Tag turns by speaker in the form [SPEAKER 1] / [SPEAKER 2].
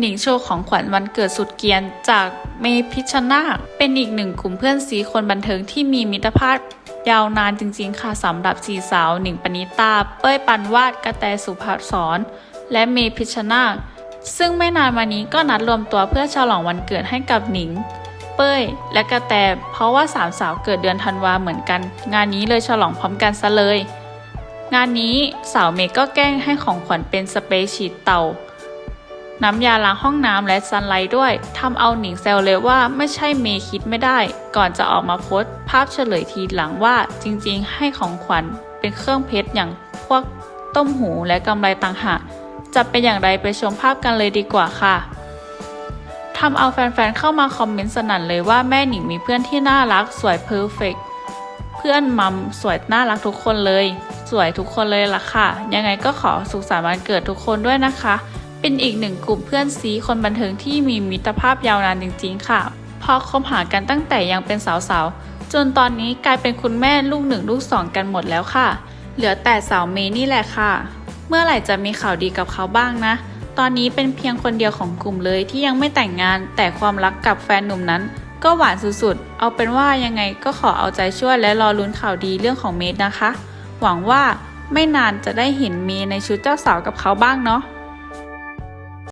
[SPEAKER 1] หนิงโชว์ของขวัญวันเกิดสุดเกียนจากเมพิชนาคเป็นอีกหนึ่งกลุ่มเพื่อนซีคนบันเทิงที่มีมิตรภาพยาวนานจริงๆค่ะสำหรับสี่สาวหนิงปณิตา เป้ยปันวาดกระแตสุภาสรและเมพิชชนาคซึ่งไม่นานมานี้ก็นัดรวมตัวเพื่อฉลองวันเกิดให้กับหนิง เป้ย และกระแต เพราะว่าสามสาวเกิดเดือนธันวาเหมือนกัน งานนี้เลยฉลองพร้อมกันซะเลย งานนี้สาวเมย์ก็แกล้งให้ของขวัญเป็นสเปรย์ฉีดเต่า น้ำยาล้างห้องน้ำและซันไลท์ด้วยทำเอาหนิงแซวเลยว่าไม่ใช่เมคิดไม่ได้ ก่อนจะออกมาโพสต์ภาพเฉลยทีหลังว่าจริงๆ ให้ของขวัญเป็นเครื่องเพชรอย่างพวกต้มหูและกำไรต่างหากจะเป็นอย่างไรไปชมภาพกันเลยดีกว่าค่ะทำเอาแฟนๆเข้ามาคอมเมนต์สนั่นเลยว่าแม่หนิงมีเพื่อนที่น่ารักสวยเพอร์เฟกเพื่อนมัมสวยน่ารักทุกคนเลย สวยทุกคนเลยล่ะค่ะ ยังไงก็ขอสุขสันต์วันเกิดทุกคนด้วยนะคะ เป็นอีกหนึ่งกลุ่มเพื่อนซีคนบันเทิงที่มีมิตรภาพยาวนานจริงๆ ค่ะพอคบหากันตั้งแต่ยังเป็นสาวๆ จนตอนนี้กลายเป็นคุณแม่ลูกหนึ่งลูกสองกันหมดแล้วค่ะ เหลือแต่สาวเมย์นี่แหละค่ะ เมื่อไหร่จะมีข่าวดีกับเขาบ้างนะ ตอนนี้เป็นเพียงคนเดียวของกลุ่มเลยที่ยังไม่แต่งงาน แต่ความรักกับแฟนหนุ่มนั้น ก็หวานสุดๆ เอาเป็นว่ายังไงก็ขอเอาใจช่วยและรอลุ้นข่าวดีเรื่องของเมย์นะคะ หวังว่าไม่นานจะได้เห็นเมย์ในชุดเจ้าสาวกับเขาบ้างเนาะ